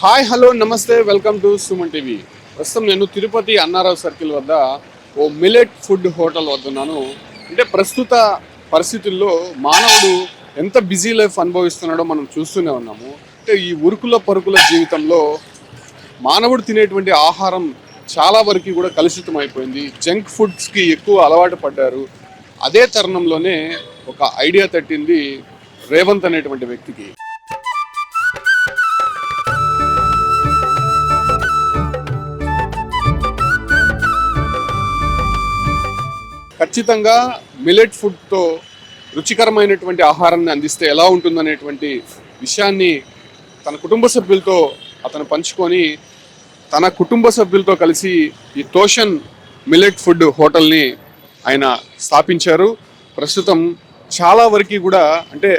Hi hello నమస్తే welcome to Suman TV. ప్రస్తుతం నేను తిరుపతి అన్నారావు సర్కిల్ వద్ద ఓ మిలెట్ ఫుడ్ హోటల్ వద్ద ఉన్నాను. అంటే ప్రస్తుత పరిస్థితుల్లో మానవుడు ఎంత బిజీ లైఫ్ అనుభవిస్తున్నాడో మనం చూస్తూనే ఉన్నాము. అంటే ఈ ఉరుకుల పరుకుల జీవితంలో మానవుడు తినేటువంటి ఆహారం చాలా వరకు కూడా కలుషితం అయిపోయింది. జంక్ ఫుడ్స్కి ఎక్కువ అలవాటు పడ్డారు. అదే తరుణంలోనే ఒక ఐడియా తట్టింది రేవంత్ అనేటువంటి వ్యక్తికి. ఖచ్చితంగా మిలెట్ ఫుడ్తో రుచికరమైనటువంటి ఆహారాన్ని అందిస్తే ఎలా ఉంటుందనేటువంటి విషయాన్ని తన కుటుంబ సభ్యులతో అతను పంచుకొని తన కుటుంబ సభ్యులతో కలిసి ఈ తోషన్ మిలెట్ ఫుడ్ హోటల్ని ఆయన స్థాపించారు. ప్రస్తుతం చాలా వరకు కూడా అంటే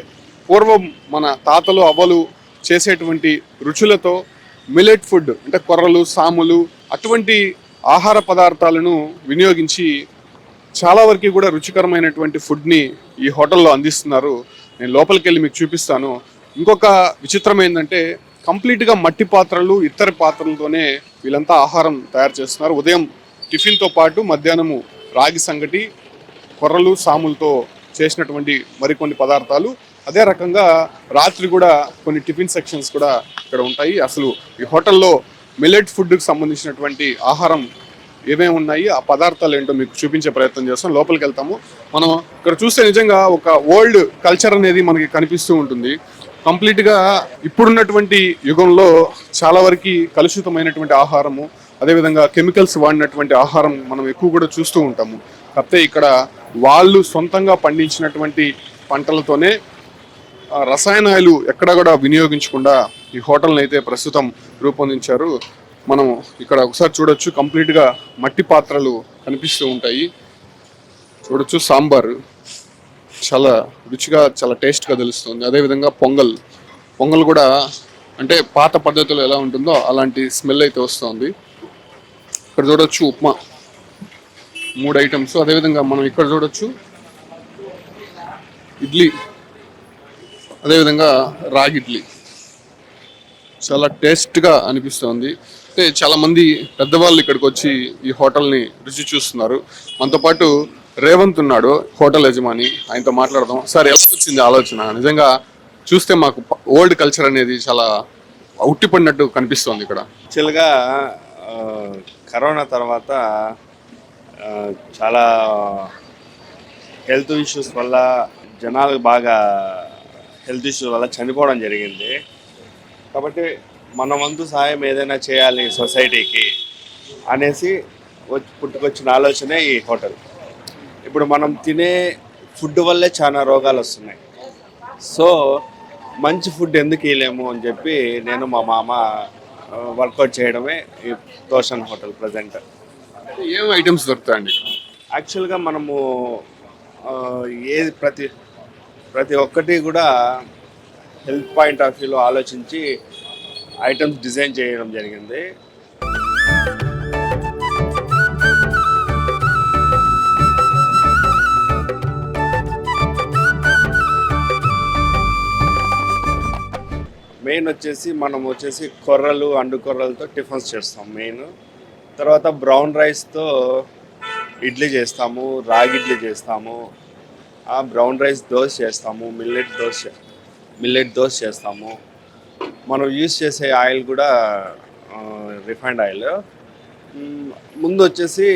పూర్వం మన తాతలు అవ్వలు చేసేటువంటి రుచులతో మిలెట్ ఫుడ్ అంటే కొర్రలు సాములు అటువంటి ఆహార పదార్థాలను వినియోగించి చాలా వరకు కూడా రుచికరమైనటువంటి ఫుడ్ని ఈ హోటల్లో అందిస్తున్నారు. నేను లోపలికి వెళ్ళి మీకు చూపిస్తాను. ఇంకొక విచిత్రం ఏంటంటే కంప్లీట్గా మట్టి పాత్రలు ఇతర పాత్రలతోనే వీళ్ళంతా ఆహారం తయారు చేస్తున్నారు. ఉదయం టిఫిన్తో పాటు మధ్యాహ్నము రాగి సంగటి కొర్రలు సాములతో చేసినటువంటి మరికొన్ని పదార్థాలు. అదే రకంగా రాత్రి కూడా కొన్ని టిఫిన్ సెక్షన్స్ కూడా ఇక్కడ ఉంటాయి. అసలు ఈ హోటల్లో మిల్లెట్ ఫుడ్కి సంబంధించినటువంటి ఆహారం ఏమేమి ఉన్నాయి ఆ పదార్థాలు ఏంటో మీకు చూపించే ప్రయత్నం చేస్తాం లోపలికి వెళ్తాము. మనం ఇక్కడ చూస్తే నిజంగా ఒక ఓల్డ్ కల్చర్ అనేది మనకి కనిపిస్తూ ఉంటుంది. కంప్లీట్గా ఇప్పుడున్నటువంటి యుగంలో చాలా వరకు కలుషితమైనటువంటి ఆహారము అదేవిధంగా కెమికల్స్ వాడినటువంటి ఆహారం మనం ఎక్కువ కూడా చూస్తూ ఉంటాము. కాకపోతే ఇక్కడ వాళ్ళు సొంతంగా పండించినటువంటి పంటలతోనే రసాయనాలు ఎక్కడ కూడా వినియోగించకుండా ఈ హోటల్ని అయితే ప్రస్తుతం రూపొందించారు. మనం ఇక్కడ ఒకసారి చూడొచ్చు. కంప్లీట్గా మట్టి పాత్రలు కనిపిస్తూ ఉంటాయి. చూడొచ్చు సాంబార్. చాలా రుచిగా చాలా టేస్ట్గా తెలుస్తుంది. అదేవిధంగా పొంగల్. పొంగల్ కూడా అంటే పాత పద్ధతిలో ఎలా ఉంటుందో అలాంటి స్మెల్ అయితే వస్తుంది. ఇక్కడ చూడొచ్చు ఉప్మా. మూడు ఐటమ్స్ అదేవిధంగా మనం ఇక్కడ చూడొచ్చు ఇడ్లీ. అదేవిధంగా రాగి ఇడ్లీ. చాలా టేస్ట్గా అనిపిస్తుంది. అంటే చాలా మంది పెద్దవాళ్ళు ఇక్కడికి వచ్చి ఈ హోటల్ని రుచి చూస్తున్నారు. మనతో పాటు రేవంత్ ఉన్నాడు హోటల్ యజమాని. ఆయనతో మాట్లాడదాం. సార్ ఎలా వచ్చింది ఆలోచన? నిజంగా చూస్తే మాకు ఓల్డ్ కల్చర్ అనేది చాలా ఉట్టిపడినట్టు కనిపిస్తుంది ఇక్కడ. యాక్చువల్గా కరోనా తర్వాత చాలా హెల్త్ ఇష్యూస్ వల్ల జనాలు బాగా హెల్త్ ఇష్యూస్ వల్ల చనిపోవడం జరిగింది. కాబట్టి మన వంతు సహాయం ఏదైనా చేయాలి సొసైటీకి అనేసి పుట్టుకొచ్చిన ఆలోచనే ఈ హోటల్. ఇప్పుడు మనం తినే ఫుడ్ వల్లే చాలా రోగాలు వస్తున్నాయి. సో మంచి ఫుడ్ ఎందుకు ఇవ్వలేము అని చెప్పి నేను మా మామ వర్కౌట్ చేయడమే ఈ తోషన్ హోటల్ ప్రజెంట్. ఏం ఐటమ్స్ దొరుకుతాయండి? యాక్చువల్గా మనము ఏది ప్రతి ప్రతి ఒక్కటి కూడా హెల్త్ పాయింట్ ఆఫ్ వ్యూలో ఆలోచించి ఐటమ్స్ డిజైన్ చేయడం జరిగింది. మెయిన్ వచ్చేసి మనం వచ్చేసి కొర్రలు అండు కొర్రలతో టిఫిన్స్ చేస్తాం మెయిన్. తర్వాత బ్రౌన్ రైస్తో ఇడ్లీ చేస్తాము రాగి ఇడ్లీ చేస్తాము బ్రౌన్ రైస్ దోశ చేస్తాము మిల్లెట్ దోశ మిల్లెట్ దోశ చేస్తాము. మనం యూజ్ చేసే ఆయిల్ కూడా రిఫైండ్ ఆయిల్ ముందు వచ్చేసి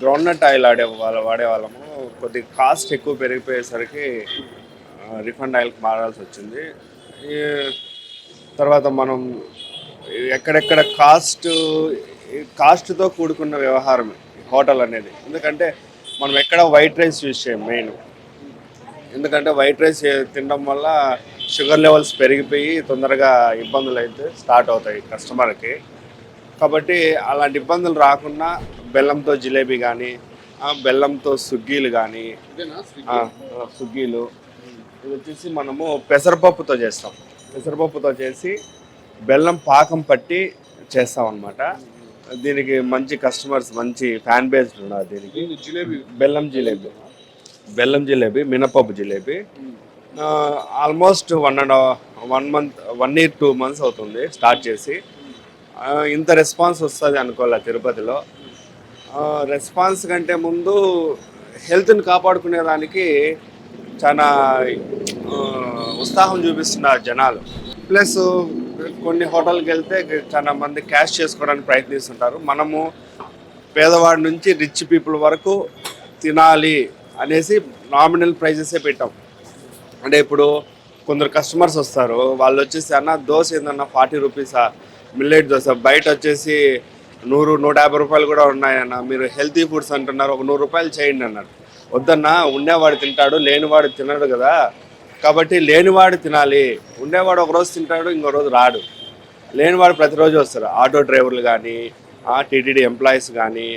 గ్రౌండ్నట్ ఆయిల్ ఆడే వాళ్ళ వాడేవాళ్ళము. కొద్ది కాస్ట్ ఎక్కువ పెరిగిపోయేసరికి రిఫండ్ ఆయిల్కి మారాల్సి వచ్చింది. తర్వాత మనం ఎక్కడెక్కడ కాస్ట్ కాస్ట్తో కూడుకున్న వ్యవహారం హోటల్ అనేది. ఎందుకంటే మనం ఎక్కడ వైట్ రైస్ యూజ్ చేయం మెయిన్ ఎందుకంటే వైట్ రైస్ తినడం వల్ల షుగర్ లెవెల్స్ పెరిగిపోయి తొందరగా ఇబ్బందులు అయితే స్టార్ట్ అవుతాయి కస్టమర్కి. కాబట్టి అలాంటి ఇబ్బందులు రాకుండా బెల్లంతో జిలేబీ కానీ బెల్లంతో సుగ్గీలు కానీ సుగ్గీలు ఇది వచ్చేసి మనము పెసరపప్పుతో చేస్తాం. పెసరపప్పుతో చేసి బెల్లం పాకం పట్టి చేస్తాం అనమాట దీనికి మంచి కస్టమర్స్ మంచి ఫ్యాన్ బేస్ ఉన్నారు దీనికి. జిలేబీ? బెల్లం జిలేబీ. బెల్లం జిలేబీ మినపప్పు jalebi. Almost one and one month one year two months అవుతుంది స్టార్ట్ చేసి. ఇంత రెస్పాన్స్ వస్తుంది అనుకోలే తిరుపతిలో. రెస్పాన్స్ కంటే ముందు హెల్త్ని కాపాడుకునే దానికి చాలా ఉత్సాహం చూపిస్తున్నారు జనాలు. ప్లస్ కొన్ని హోటల్కి వెళ్తే చాలా మంది క్యాష్ చేసుకోవడానికి ప్రయత్నిస్తుంటారు. మనము పేదవాడి నుంచి రిచ్ పీపుల్ వరకు తినాలి అనేసి నామినల్ ప్రైజెసే పెట్టాం. అంటే ఇప్పుడు కొందరు కస్టమర్స్ వస్తారు వాళ్ళు వచ్చేసి అన్న దోశ ఏందన్న ఫార్టీ రూపీసా మిల్లెట్ దోశ. బయట వచ్చేసి నూరు నూట యాభై రూపాయలు కూడా ఉన్నాయన్న మీరు హెల్తీ ఫుడ్స్ అంటున్నారు ఒక నూరు రూపాయలు చేయండి అన్నారు. వద్దన్న ఉండేవాడు తింటాడు లేనివాడు తినడు కదా. కాబట్టి లేనివాడు తినాలి. ఉండేవాడు ఒకరోజు తింటాడు ఇంకో రోజు రాడు. లేనివాడు ప్రతిరోజు వస్తారు. ఆటో డ్రైవర్లు కానీ టీటీడీ ఎంప్లాయీస్ కానీ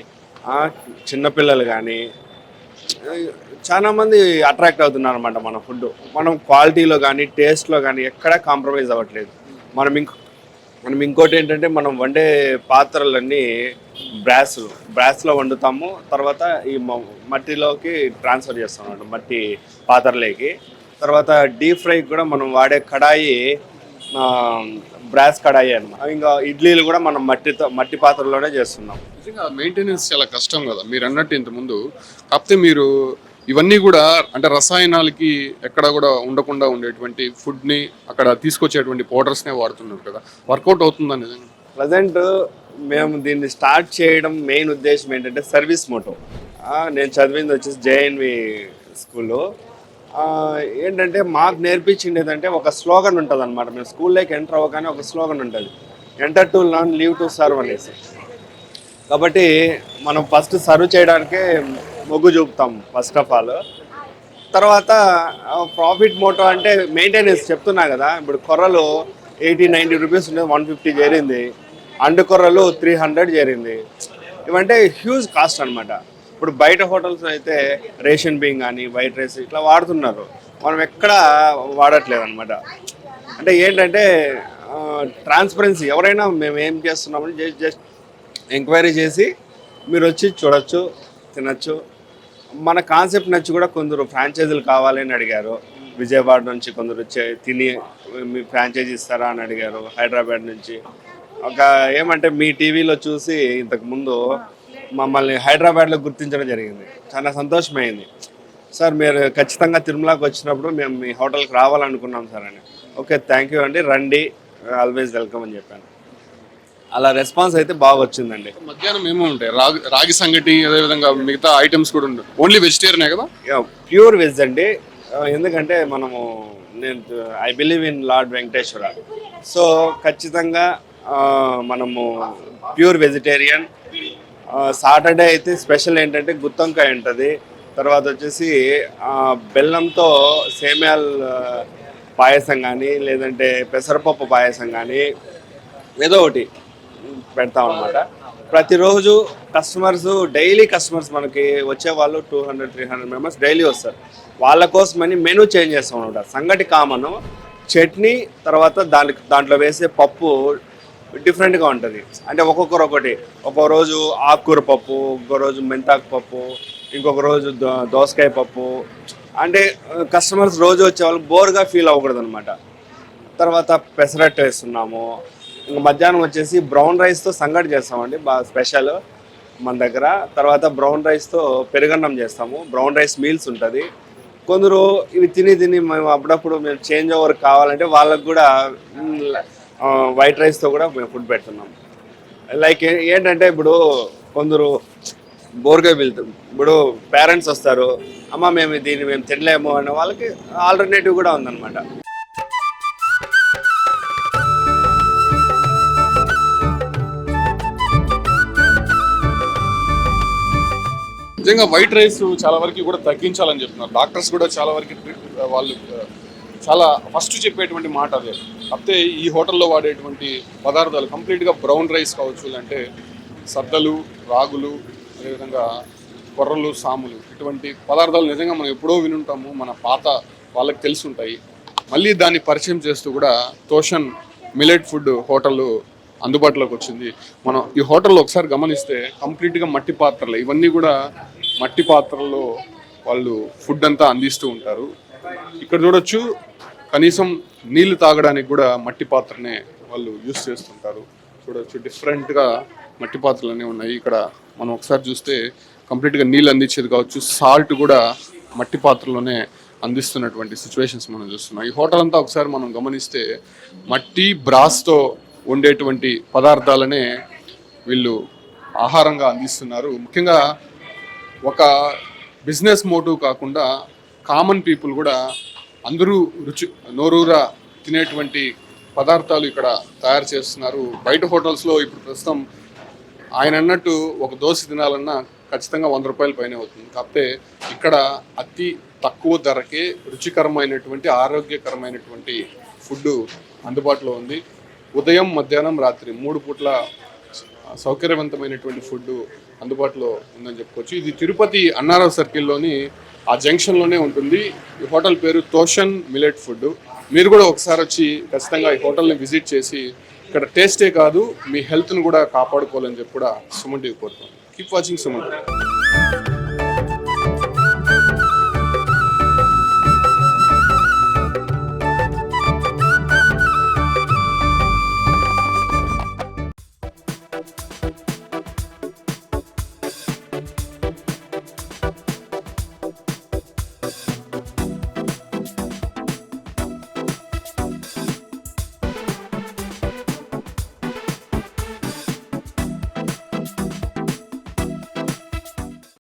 చిన్నపిల్లలు కానీ చాలా మంది అట్రాక్ట్ అవుతున్నారు అనమాట మన ఫుడ్ మనం క్వాలిటీలో కానీ టేస్ట్లో కానీ ఎక్కడా కాంప్రమైజ్ అవ్వట్లేదు. మనం ఇంక మనం ఇంకోటి ఏంటంటే మనం వండే పాత్రలన్నీ బ్రాస్ బ్రాస్లో వండుతాము. తర్వాత ఈ మట్టిలోకి ట్రాన్స్ఫర్ చేస్తాం అన్నమాట మట్టి పాత్రలోకి. తర్వాత డీప్ ఫ్రై కూడా మనం వాడే కడాయి బ్రాస్ కడాయి అనమాట ఇంకా ఇడ్లీలు కూడా మనం మట్టితో మట్టి పాత్రలోనే చేస్తున్నాం. నిజంగా మెయింటెనెన్స్ చాలా కష్టం కదా. మీరు అన్నట్టు ఇంతకుముందు కాకపోతే మీరు ఇవన్నీ కూడా అంటే రసాయనాలకి ఎక్కడ కూడా ఉండకుండా ఉండేటువంటి ఫుడ్ని అక్కడ తీసుకొచ్చేటువంటి పౌడర్స్నే వాడుతున్నారు కదా. వర్కౌట్ అవుతుందా నిజంగా? ప్రజెంట్ మేము దీన్ని స్టార్ట్ చేయడం మెయిన్ ఉద్దేశం ఏంటంటే సర్వీస్ మోటో. నేను చదివింది వచ్చేసి జేఎన్వి స్కూల్లో ఏంటంటే మాకు నేర్పించింది ఏంటంటే ఒక స్లోగన్ ఉంటుంది అనమాట మేము స్కూల్లోకి ఎంటర్ అవ్వగానే ఒక స్లోగన్ ఉంటుంది. Enter to learn leave to serve అనేసి. కాబట్టి మనం ఫస్ట్ సర్వ్ చేయడానికే మొగ్గు చూపుతాం ఫస్ట్ ఆఫ్ ఆల్ తర్వాత ప్రాఫిట్ మోటో అంటే మెయింటెనెన్స్ చెప్తున్నా కదా ఇప్పుడు కొర్రలు ఎయిటీ నైంటీ రూపీస్ ఉండేది వన్ ఫిఫ్టీ చేరింది. అండు కొర్రలు త్రీ హండ్రెడ్ చేరింది. ఇవంటే హ్యూజ్ కాస్ట్ అనమాట ఇప్పుడు బయట హోటల్స్ అయితే రేషన్ బియ్యం కానీ వైట్ రైస్ ఇట్లా వాడుతున్నారు. మనం ఎక్కడ వాడట్లేదు అనమాట అంటే ఏంటంటే ట్రాన్స్పరెన్సీ ఎవరైనా మేము ఏం చేస్తున్నామని జస్ట్ జస్ట్ ఎంక్వైరీ చేసి మీరు వచ్చి చూడొచ్చు తినచ్చు. మన కాన్సెప్ట్ నచ్చి కూడా కొందరు ఫ్రాంచైజీలు కావాలని అడిగారు. విజయవాడ నుంచి కొందరు తిని మీ ఫ్రాంచైజీ ఇస్తారా అని అడిగారు హైదరాబాద్ నుంచి. ఒక ఏమంటే మీ టీవీలో చూసి ఇంతకుముందు మమ్మల్ని హైదరాబాద్లో గుర్తించడం జరిగింది. చాలా సంతోషమైంది. సార్ మీరు ఖచ్చితంగా తిరుమలకి వచ్చినప్పుడు మేము మీ హోటల్కి రావాలనుకున్నాం సార్ అని. ఓకే థ్యాంక్ యూ అండి. రండి. ఆల్వేస్ వెల్కమ్ అని చెప్పాను. అలా రెస్పాన్స్ అయితే బాగా వచ్చిందండి మధ్యాహ్నం ఏమో ఉంటాయి రాగి రాగి సంగటి అదేవిధంగా మిగతా ఐటమ్స్ కూడా ఉంటాయి ఓన్లీ వెజిటేరియనే కదా? ప్యూర్ వెజ్ అండి. ఎందుకంటే మనము నేను I believe in lord Venkateswara so ఖచ్చితంగా మనము ప్యూర్ వెజిటేరియన్ సాటర్డే అయితే స్పెషల్ ఏంటంటే గుత్తొంకాయ ఉంటుంది. తర్వాత వచ్చేసి బెల్లంతో సేమ్యాల్ పాయసం కానీ లేదంటే పెసరపప్పు పాయసం కానీ ఏదో ఒకటి. పెడతాం అనమాట ప్రతిరోజు కస్టమర్స్ డైలీ కస్టమర్స్ మనకి వచ్చే వాళ్ళు two hundred three hundred members daily వస్తారు. వాళ్ళ కోసమని మెనూ చేంజ్ చేస్తాం అనమాట సంగటి కామన్ చట్నీ తర్వాత దానికి దాంట్లో వేసే పప్పు డిఫరెంట్గా ఉంటుంది. అంటే ఒక్కొక్కరు ఒకటి. ఒక్కో రోజు ఆకుకూర పప్పు ఇంకో రోజు మెంతాకు పప్పు ఇంకొక రోజు దో- దోసకాయ పప్పు. అంటే కస్టమర్స్ రోజు వచ్చే వాళ్ళు బోర్గా ఫీల్ అవ్వకూడదు అనమాట తర్వాత పెసరట్టు వేస్తున్నాము. ఇంకా మధ్యాహ్నం వచ్చేసి బ్రౌన్ రైస్తో సంగటి చేస్తామండి బాగా స్పెషల్ మన దగ్గర. తర్వాత బ్రౌన్ రైస్తో పెరుగన్నం చేస్తాము. బ్రౌన్ రైస్ మీల్స్ ఉంటుంది. కొందరు ఇవి తిని తిని మేము అప్పుడప్పుడు మేము చేంజ్ ఓవర్ కావాలంటే వాళ్ళకు కూడా వైట్ రైస్తో కూడా మేము ఫుడ్ పెడుతున్నాం. లైక్ ఏంటంటే ఇప్పుడు కొందరు బోర్గా వెళ్తాం ఇప్పుడు పేరెంట్స్ వస్తారు అమ్మ మేము దీన్ని మేము తినలేము అనే వాళ్ళకి ఆల్టర్నేటివ్ కూడా ఉందన్నమాట. నిజంగా వైట్ రైస్ చాలా వరకు కూడా తగ్గించాలని చెప్తున్నారు. డాక్టర్స్ కూడా చాలా వరకు ట్రీట్ వాళ్ళు చాలా ఫస్ట్ చెప్పేటువంటి మాట అదే. కాకపోతే ఈ హోటల్లో వాడేటువంటి పదార్థాలు కంప్లీట్గా బ్రౌన్ రైస్ కావచ్చు లేదంటే సద్దలు రాగులు అదేవిధంగా కొర్రలు సాములు ఇటువంటి పదార్థాలు నిజంగా మనం ఎప్పుడో వినుంటాము మన పాత వాళ్ళకి తెలిసి ఉంటాయి మళ్ళీ దాన్ని పరిచయం చేస్తూ కూడా తోషన్ మిలెట్ ఫుడ్ హోటల్ అందుబాటులోకి వచ్చింది. మనం ఈ హోటల్లో ఒకసారి గమనిస్తే కంప్లీట్గా మట్టి పాత్రలు. ఇవన్నీ కూడా మట్టి పాత్రల్లో వాళ్ళు ఫుడ్ అంతా అందిస్తూ ఉంటారు. ఇక్కడ చూడొచ్చు కనీసం నీళ్ళు తాగడానికి కూడా మట్టి పాత్రనే వాళ్ళు యూస్ చేస్తుంటారు. చూడొచ్చు డిఫరెంట్గా మట్టి పాత్రలనే ఉన్నాయి. ఇక్కడ మనం ఒకసారి చూస్తే కంప్లీట్గా నీళ్ళు అందించేది కావచ్చు సాల్ట్ కూడా మట్టి పాత్రలోనే అందిస్తున్నటువంటి సిచ్యువేషన్స్ మనం చూస్తున్నాం. ఈ హోటల్ అంతా ఒకసారి మనం గమనిస్తే మట్టి బ్రాస్తో ఉండేటువంటి పదార్థాలనే వీళ్ళు ఆహారంగా అందిస్తున్నారు. ముఖ్యంగా ఒక బిజినెస్ మోటివ్ కాకుండా కామన్ పీపుల్ కూడా అందరూ రుచి నోరూరా తినేటువంటి పదార్థాలు ఇక్కడ తయారు చేస్తున్నారు. బయట హోటల్స్లో ఇప్పుడు ప్రస్తుతం ఆయన అన్నట్టు ఒక దోశ తినాలన్నా ఖచ్చితంగా వంద రూపాయల పైన అవుతుంది. కాకపోతే ఇక్కడ అతి తక్కువ ధరకే రుచికరమైనటువంటి ఆరోగ్యకరమైనటువంటి ఫుడ్ అందుబాటులో ఉంది. ఉదయం మధ్యాహ్నం రాత్రి మూడు పూట్ల సౌకర్యవంతమైనటువంటి ఫుడ్ అందుబాటులో ఉందని చెప్పుకోవచ్చు. ఇది తిరుపతి అన్నారావు సర్కిల్లోని ఆ జంక్షన్లోనే ఉంటుంది. ఈ హోటల్ పేరు తోషన్ మిలెట్ ఫుడ్. మీరు కూడా ఒకసారి వచ్చి ఖచ్చితంగా ఈ హోటల్ని విజిట్ చేసి ఇక్కడ టేస్టే కాదు మీ హెల్త్ను కూడా కాపాడుకోవాలని చెప్పి కూడా సుమన్ టీవీ కోరుతాం కీప్ వాచింగ్ సుమన్ టీవీ.